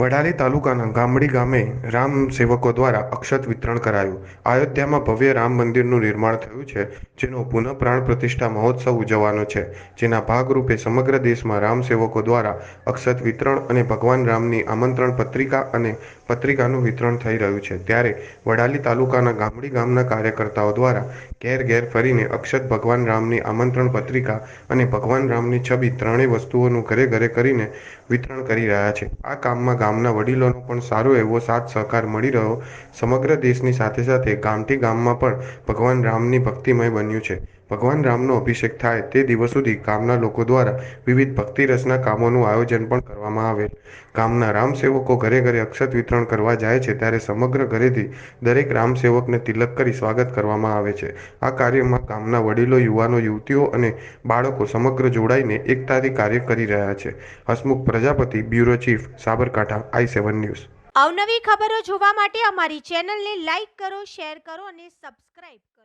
વડાલી તાલુકાના ગામડી ગામે રામ સેવકો દ્વારા અક્ષત વિતરણ કરાયું. અયોધ્યામાં ભવ્ય રામ મંદિરનું નિર્માણ થયું છે, જેનો પુનઃ પ્રાણ પ્રતિષ્ઠા મહોત્સવ ઉજવવાનો છે. જેના ભાગરૂપે સમગ્ર દેશમાં રામ સેવકો દ્વારા અક્ષત વિતરણ અને ભગવાન રામની આમંત્રણ પત્રિકા અને પત્રિકાનું વિતરણ થઈ રહ્યું છે. ત્યારે વડાલી તાલુકાના ગામડી ગામના કાર્યકર્તાઓ દ્વારા ઘેર ઘેર ફરીને અક્ષત ભગવાન રામની આમંત્રણ પત્રિકા અને ભગવાન રામની છબી ત્રણેય વસ્તુઓનું ઘરે ઘરે કરીને વિતરણ કરી રહ્યા છે. આ કામમાં ગામના વડીલોનો પણ સારો એવો સાથ સહકાર મળી રહ્યો. સમગ્ર દેશની સાથે સાથે ગામથી ગામમાં પણ ભગવાન રામની ભક્તિમય બન્યું છે. ભગવાન રામનો અભિષેક થાય તે દિવસ સુધી ગામના લોકો દ્વારા વિવિધ ભક્તિ રસના કામોનું આયોજન પણ કરવામાં આવેલ ગામના રામ સેવકો ઘરે ઘરે અક્ષત વિતરણ કરવા જાય છે ત્યારે સમગ્ર ઘરેથી દરેક રામ સેવકને તિલક કરી સ્વાગત કરવામાં આવે છે. આ કાર્યમાં ગામના વડીલો, યુવાનો, યુવતીઓ અને બાળકો સમગ્ર જોડાઈને એકતાથી કાર્ય કરી રહ્યા છે. Hasmukh Prajapati, bureau chief, Sabarkantha, I seven news. અવનવી ખબરો જોવા માટે અમારી ચેનલને લાઈક કરો, શેર કરો અને સબસ્ક્રાઇબ કરો.